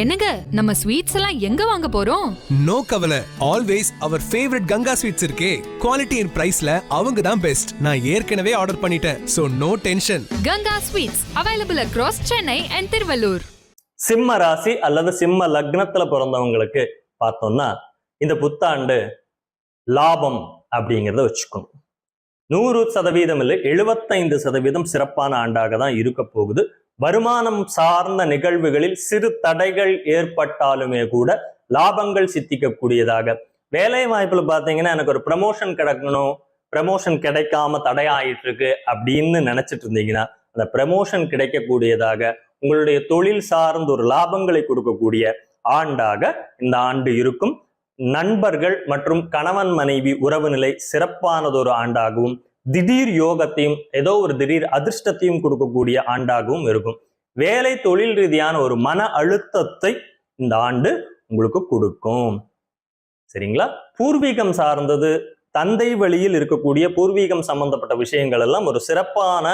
என்னங்க நம்ம ஸ்வீட்ஸ் எல்லாம் எங்க வாங்க போறோம்? நோ கவலை. ஆல்வேஸ் அவர் ஃபேவரட் கங்கா ஸ்வீட்ஸ் இருக்கே. குவாலிட்டி அண்ட் பிரைஸ்ல அவங்க தான் பெஸ்ட் நான் ஏற்கனவே ஆர்டர் பண்ணிட்டேன். So no tension Ganga sweets available across Chennai and Tiruvallur சிம்ம ராசி அல்லது சிம்ம லக்னத்துல பிறந்தவங்களுக்கு பார்த்தோம்னா இந்த புத்தாண்டு லாபம் அப்படிங்கிறத வச்சுக்கணும். நூறு சதவீதம் இல்லை எழுபத்தைந்து சதவீதம் சிறப்பான ஆண்டாக தான் இருக்க போகுது. வருமானம் சார்ந்த நிகழ்வுகளில் சிறு தடைகள் ஏற்பட்டாலுமே கூட லாபங்கள் சித்திக்கக்கூடியதாக. வேலை வாய்ப்புல பாத்தீங்கன்னா எனக்கு ஒரு ப்ரமோஷன் கிடைக்கணும் ப்ரமோஷன் கிடைக்காம தடையாயிட்டு இருக்கு அப்படின்னு நினைச்சிட்டு இருந்தீங்கன்னா அந்த ப்ரமோஷன் கிடைக்கக்கூடியதாக உங்களுடைய தொழில் சார்ந்த ஒரு லாபங்களை கொடுக்கக்கூடிய ஆண்டாக இந்த ஆண்டு இருக்கும். நண்பர்கள் மற்றும் கணவன் மனைவி உறவு நிலை சிறப்பானதொரு ஆண்டாகவும் திடீர் யோகத்தையும் ஏதோ ஒரு திடீர் அதிர்ஷ்டத்தையும் கொடுக்கக்கூடிய ஆண்டாகவும் இருக்கும். வேலை தொழில் ரீதியான ஒரு மன அழுத்தத்தை இந்த ஆண்டு உங்களுக்கு கொடுக்கும். சரிங்களா? பூர்வீகம் சார்ந்தது தந்தை வழியில் இருக்கக்கூடிய பூர்வீகம் சம்பந்தப்பட்ட விஷயங்கள் எல்லாம் ஒரு சிறப்பான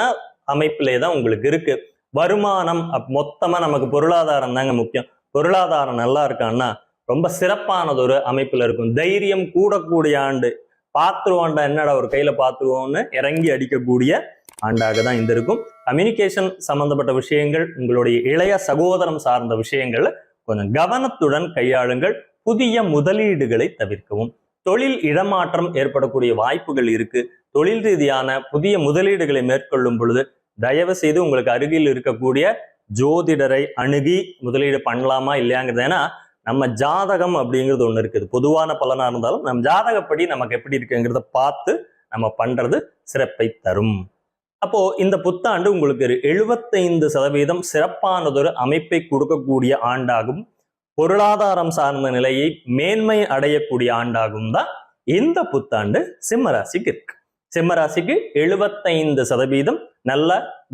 அமைப்பிலே தான் உங்களுக்கு இருக்கு. வருமானம் மொத்தமா நமக்கு பொருளாதாரம் தாங்க முக்கியம். பொருளாதாரம் நல்லா இருக்கான்னா ரொம்ப சிறப்பானதொரு அமைப்புல இருக்கும். தைரியம் கூடக்கூடிய ஆண்டு பார்த்துருவான்டா என்னடா ஒரு கையில பார்த்துருவோம்னு இறங்கி அடிக்கக்கூடிய ஆண்டாக தான் இந்த இருக்கும். கம்யூனிகேஷன் சம்பந்தப்பட்ட விஷயங்கள் உங்களுடைய இளைய சகோதரம் சார்ந்த விஷயங்கள் கொஞ்சம் கவனத்துடன் கையாளுங்கள். புதிய முதலீடுகளை தவிர்க்கவும். தொழில் இடமாற்றம் ஏற்படக்கூடிய வாய்ப்புகள் இருக்கு. தொழில் ரீதியான புதிய முதலீடுகளை மேற்கொள்ளும் பொழுது தயவு செய்து உங்களுக்கு அருகில் இருக்கக்கூடிய ஜோதிடரை அணுகி முதலீடு பண்ணலாமா இல்லையாங்கிறது ஏன்னா நம்ம ஜாதகம் அப்படிங்கிறது ஒன்று இருக்குது. பொதுவான பலனாக இருந்தாலும் நம் ஜாதகப்படி நமக்கு எப்படி இருக்குங்கிறத பார்த்து நம்ம பண்ணுறது சிறப்பை தரும். அப்போ இந்த புத்தாண்டு உங்களுக்கு ஒரு எழுபத்தைந்து சதவீதம் சிறப்பானதொரு அமைப்பை கொடுக்கக்கூடிய ஆண்டாகும். பொருளாதாரம் சார்ந்த நிலையை மேன்மை அடையக்கூடிய ஆண்டாகும் தான் இந்த புத்தாண்டு சிம்மராசிக்கு இருக்கு. சிம்மராசிக்கு எழுபத்தைந்து சதவீதம் நல்ல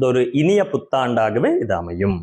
ஒரு இனிய புத்தாண்டாகவே இது அமையும்.